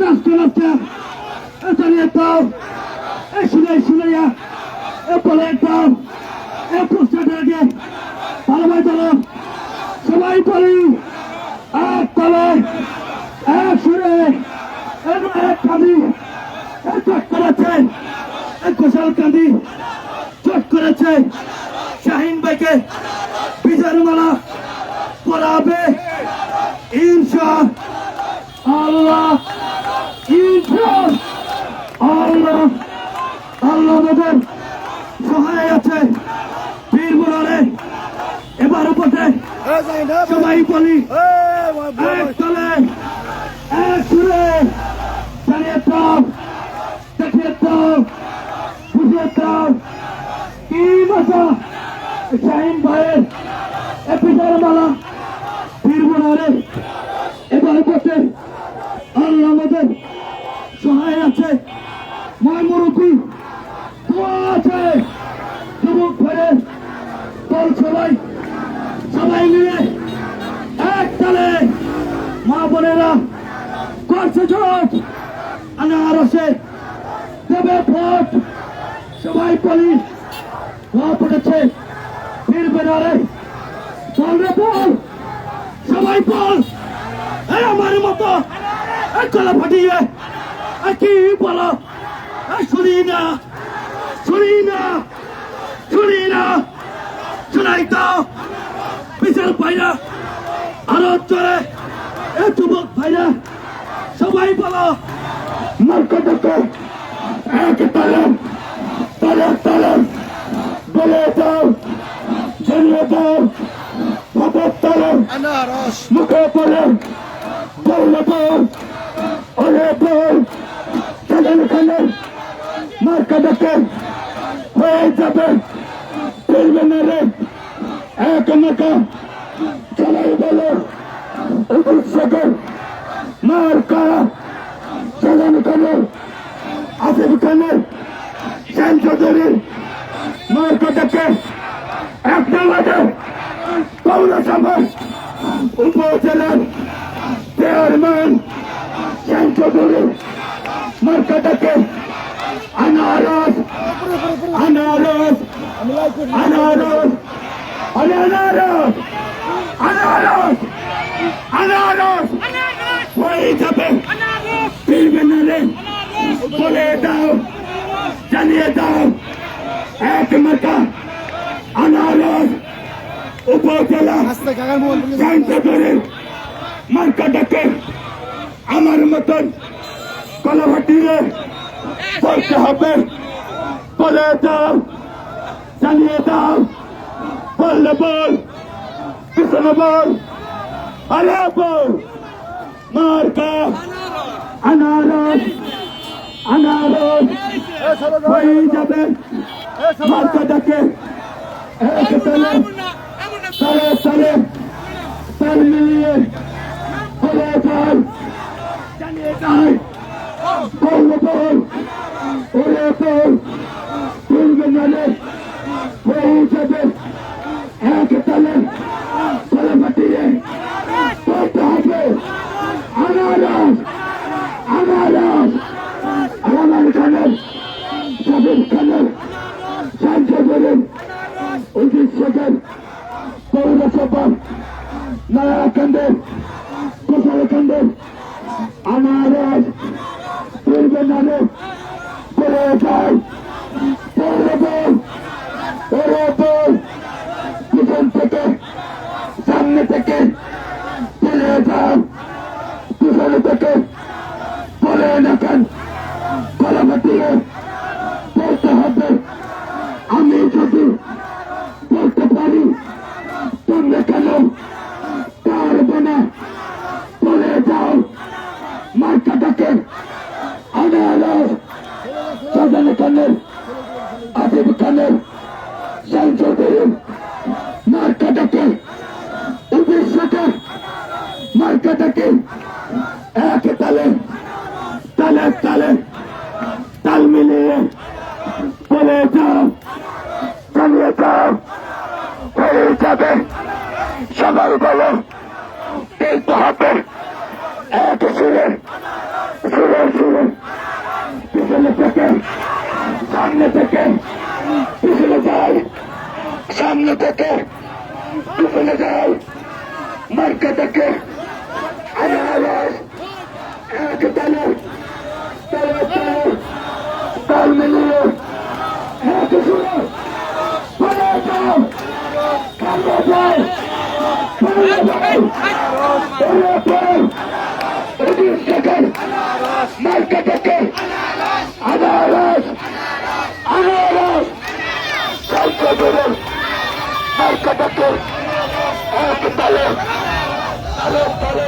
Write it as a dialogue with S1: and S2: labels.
S1: নাচতে এই চালিয়ে দাও এই শুনে শুনে এই বলে দাও এই পোস্টার আগে ভালো ভাই চলো। সবাই বলি এক তলে, এক সুরে, এক কাঁদি এক চট করেছে শাহিন ভাইকে বিজয়ের মালা পড়াবে ইনশা আল্লাহ ইনশা আল্লাহ আল্লাহ আমাদের সহায় আছে। বীর বলারে, এবার পথে সবাই বলি, এক তলে, এক সুরে চালিয়ে দাও দেখিয়ে দাও, বুঝিয়ে দাও, কি ভাষা শাহিন ভাইয়ের এপিসার মালা বীর বলারে, এবার পথে আল্লাহ আমাদের সহায় আছে। ময় মুরব্বী, দোয়া আছে। যুবক ফেরে দল সবাই সবাই মিলে এক তালে মা বোনেরা করছে জোট। আনারসে দেবে ভোট। সবাই বলি দোয়া পড়েছে। বীর বেনারে বল রে বল। সবাই বল। আমার মতো এই গলা ফাটিয়ে এই কি বলো? এই শুনি না। শুনি না। শুনি না। শোনাই তো। বিশাল ভাইরা আরও চলে এই যুবক ভাইরা সবাই বলো। মার্কা দেখো। এক তালাম তালাম তালাম। বলে দাও জানিয়ে দাও। ভাবের তালাম। মুখে বলে বললে বল ওরে বল চলেন খালেন মার্কা দেখে হয়ে যাবে ফিরবে না রে এক মার্কা চলাই বলো অভিষেকে মার্কা চলেন খালেন আসিফ খানের সেন চৌধুরীর মার্কা দেখে একটা বাজে পৌরসভা উপজেলার চেয়ারম্যান সেন চৌধুরী মার্কাটাকে আনারস আনারস আনারস আনারস আনারস আনারস হয়ে যাবে ফিরবে না রে বলে দাও জানিয়ে দাও এক মার্কা আনারস উপজেলা পারে মার্কাটাকে আমার মতন কলাভাটিয়ে বলতে হবে বলে দাও জানিয়ে দাও বললে বল পিছনে বল আরে বল মার্কা, আনারস আনারস হয়ে যাবে। মার্কাটাকে এক তলে তলে তলে, তাল মিলিয়ে হলে তুলবে নালে হয়ে যাবে এক তলে তলে মাটিয়ে বলতে হবে আনারস আনারস রহমান খানের সাবির খানের সাংসদের অজিত শেখের পৌরসভা নয়াকান্দের কোথালকান্দের আনারস পূর্বে নামে পড়ে যায় পৌর বল পৌর বল পিছন থেকে সামনে থেকে চলে যাও পিছনে থেকে বলে না কেন কলমা দিয়ে বলতে হবে আমি যদি বলতে পারি তোমরা কেন পারবে না বলে যাও মার্কাটাকে আনারস সাজানো খানের আসিফ খানের সংসদের মার্কাটাকে উদ্দেশ্যকে মার্কাটাকে এক তালে তালে তালে তাল মিলিয়ে বলে যাও চালিয়ে যাও যাবে সবাই বলো দেখতে হবে। এক শুনে শুনে শুনে পিছনে থেকে সামনে থেকে পিছনে যাই। সামনে থেকে পিছনে যাই। মার্কা থেকে আনারস এক তালে তালে তালে তাল মার্কা থেকে আনারস আনারস সাইকেল বেরোন মার্কা থেকে এক তালে তালে তালে